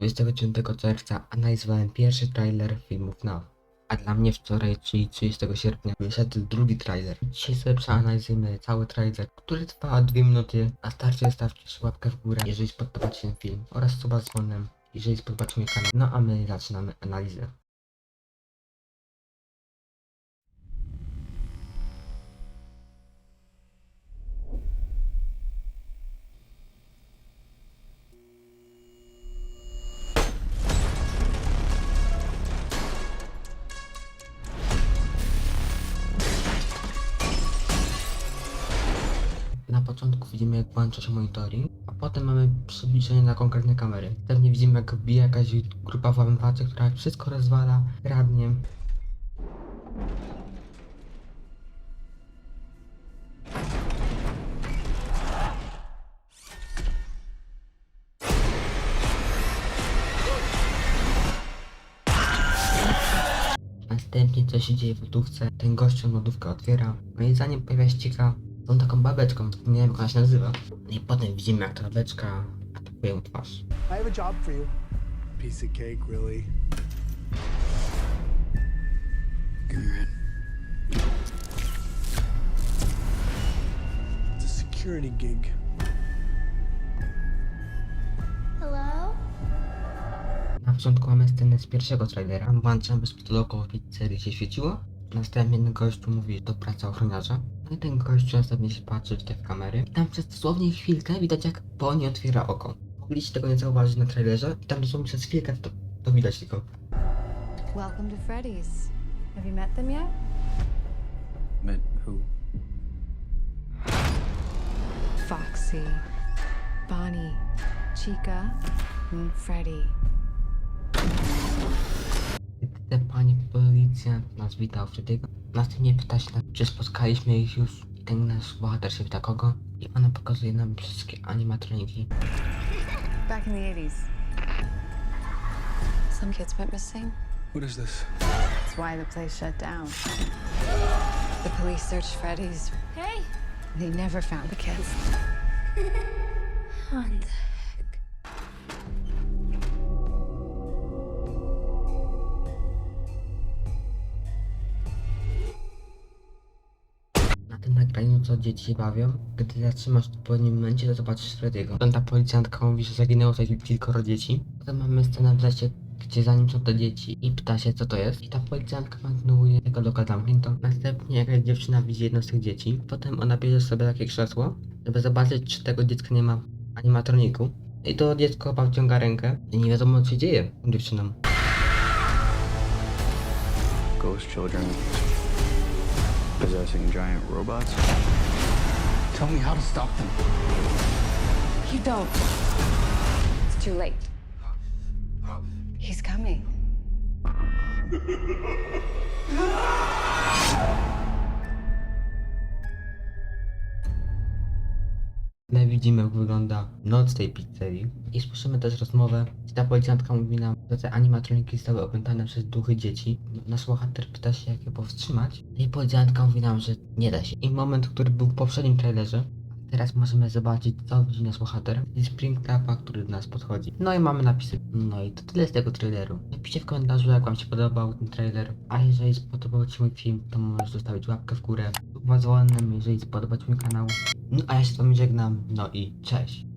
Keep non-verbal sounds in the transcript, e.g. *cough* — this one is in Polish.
29 czerwca analizowałem pierwszy trailer filmów NAW. A dla mnie wczoraj, czyli 30 sierpnia, wyszedł drugi trailer. Dzisiaj sobie przeanalizujemy cały trailer, który trwa 2 minuty. A starcie zostawcie łapkę w górę, jeżeli spodobał Ci się film oraz suba z dzwonem, jeżeli spodobał Ci kanał. No a my zaczynamy analizę. Na początku widzimy jak włącza się monitoring, a potem mamy przybliżenie na konkretne kamery. Pewnie widzimy jak bije jakaś grupa włamywaczy, która wszystko rozwala, kradnie. Następnie co się dzieje w lodówce, ten gościu lodówkę otwiera, i zanim pojawia się cieka, tą taką babeczką, nie wiem jak ona się nazywa. No i potem widzimy jak ta babeczka atakuje mu twarz. I have a job for you. Piece of cake, really. It's a security gig. Hello? Na początku mamy scenę z pierwszego trailera. Włączamy z logo w pizzerii się świeciło. Następnie ten gościu mówi, że to praca ochroniarza. No i ten gościu następnie się patrzy w te kamery. I tam przez dosłownie chwilkę widać jak Bonnie otwiera oko. Mogliście tego nie zauważyć na trailerze. I tam dosłownie przez chwilkę to, to widać tylko. Welcome to Freddy's. Have you met them yet? Met who? Foxy, Bonnie, Chica, and Freddy. Nas witał wtedy, następnie pyta się, nas, czy spotkaliśmy ich już. I ten nasz bohater się pyta kogo. I ona pokazuje nam wszystkie animatroniki. Back in the 80s. Some kids went missing. What is this? That's why the place shut down. The police searched Freddy's. Hey! They never found the kids. *laughs* Nagraniu co dzieci bawią, gdy zatrzymasz w odpowiednim momencie, to zobaczysz Frediego. Ta policjantka mówi, że zaginęło tutaj kilkoro dzieci. Potem mamy scenę w lesie, gdzie za nim są te dzieci i pyta się co to jest. I ta policjantka kontynuuje tego loka zamknięto. Następnie jakaś dziewczyna widzi jedno z tych dzieci. Potem ona bierze sobie takie krzesło, żeby zobaczyć czy tego dziecka nie ma w animatroniku. I to dziecko chyba wciąga rękę i nie wiadomo co się dzieje dziewczyną. Ghost children possessing giant robots? Tell me how to stop them. You don't. It's too late. He's coming. *laughs* My widzimy, jak wygląda noc tej pizzerii i słyszymy też rozmowę, ta policjantka mówi nam, że te animatroniki zostały opętane przez duchy dzieci. Nasz bohater pyta się, jak je powstrzymać. I policjantka mówi nam, że nie da się. I moment, który był w poprzednim trailerze, teraz możemy zobaczyć, co widzi nasz bohater. I Springtrapa, który do nas podchodzi. No i mamy napisy. No i to tyle z tego traileru. Napiszcie w komentarzu, jak wam się podobał ten trailer. A jeżeli spodobał ci mój film, to możesz zostawić łapkę w górę. Z dzwonem, jeżeli spodobał ci mój kanał. No a ja się z wami żegnam, no i cześć.